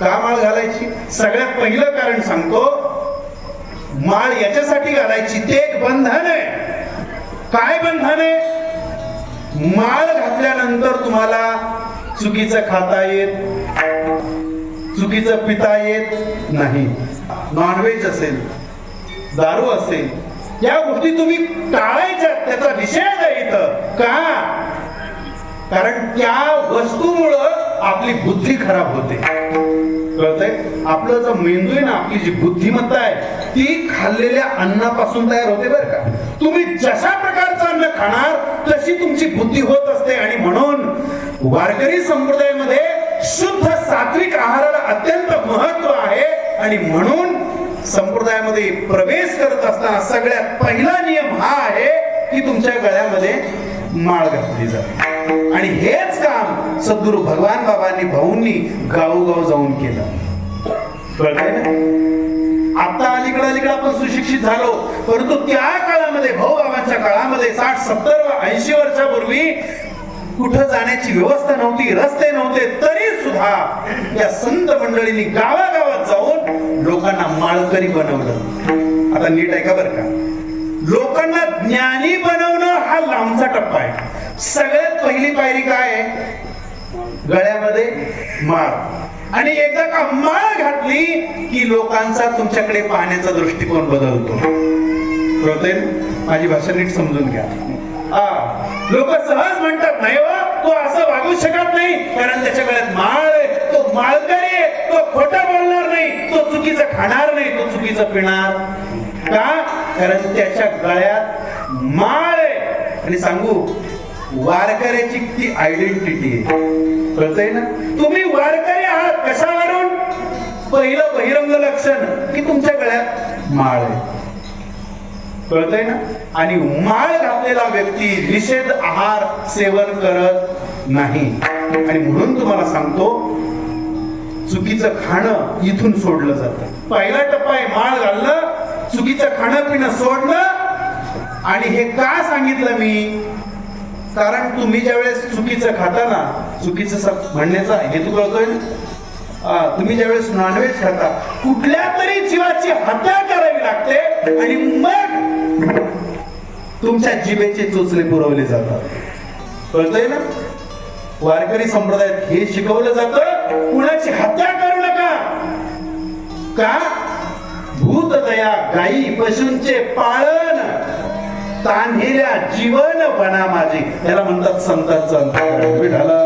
का माळ घालायची. सगळ्यात पहिलं कारण सांगतो माळ याच्यासाठी घालायची. ते एक बंधन आहे. काय बंधन आहे? माळ घातल्यानंतर तुम्हाला चुकीचं खाता येत चुकीचं पिता येत नाही. नॉनव्हेज असेल दारू असेल या गोष्टी तुम्ही टाळायच्या. त्याचा विषय आहे इथं. का? कारण त्या वस्तूमुळं आपली बुद्धी खराब होते. कळतंय? आपलं जो मेंदू आहे ना आपली जी बुद्धिमत्ता आहे ती खाल्लेल्या अन्नापासून तयार होते बरं का. तुम्ही जशा प्रकारचं अन्न खाणार तशी तुमची बुद्धी होत असते. आणि म्हणून वारकरी संप्रदायामध्ये शुद्ध सात्विक आहाराला अत्यंत महत्त्व आहे. आणि म्हणून संप्रदायामध्ये प्रवेश करत असताना सगळ्यात पहिला नियम हा आहे की तुमच्या गळ्यामध्ये माळ घातली जाते. आणि हेच का सद्गुरु भगवान बाबांनी भाऊंनी गावोगाव जाऊन केलं. ना? आता अलीकडे अलीकडे आपण सुशिक्षित झालो परंतु त्या काळामध्ये भाऊ बाबांच्या काळामध्ये साठ सत्तर ऐंशी वर्षापूर्वी कुठं जाण्याची व्यवस्था नव्हती रस्ते नव्हते तरी सुद्धा या संत मंडळींनी गावागावात जाऊन लोकांना माळकरी बनवलं. आता नीट आहे का बरं का. लोकांना ज्ञानी बनवणं हा लांबचा टप्पा आहे. सगळ्यात पहिली पायरी काय आहे? गळ्यामध्ये माळ. आणि एकदा का माळ घातली की लोकांचा तुमच्याकडे पाहण्याचा दृष्टिकोन बदलतो. कळतंय? माझी भाषा नीट समजून घ्या. लोक सहज म्हणतात नाही हो तो असं वागू शकत नाही कारण त्याच्या गळ्यात माळ आहे. तो माळकरी तो खोट बोलणार नाही. तो चुकीचं खाणार नाही. तो चुकीचं पिणार का? कारण त्याच्या गळ्यात माळ आहे. आणि सांगू वारकऱ्याची ती आयडेंटिटी आहे कळतंय ना? तुम्ही वारकरी आहात कशावरून? पहिलं बहिरंग लक्षण की तुमच्या गळ्यात माळ आहे. कळतय ना? आणि माळ घातलेला व्यक्ती निषेध आहार सेवन करत नाही. आणि म्हणून तुम्हाला सांगतो चुकीचं खाणं इथून सोडलं जातं. पहिला टप्पा आहे माळ घालणं चुकीचं खाणं पिणं सोडणं. आणि हे का सांगितलं मी? कारण तुम्ही ज्यावेळेस चुकीचं खाता ना चुकीचं म्हणण्याचा हेतू कळतोय तुम्ही ज्यावेळेस नॉनव्हेज खाता कुठल्या तरी जीवाची हत्या करावी लागते आणि मग तुमच्या जिभेचे चोचले पुरवले जातात. कळतंय ना? वारकरी संप्रदायात हे शिकवलं जातं कुणाची हत्या करू नका. का? भूतदया गायी पशूंचे पाळण तान्हिल्या जीवन बना माझे. याला म्हणतात संतांचं अंतःकरण. विठाला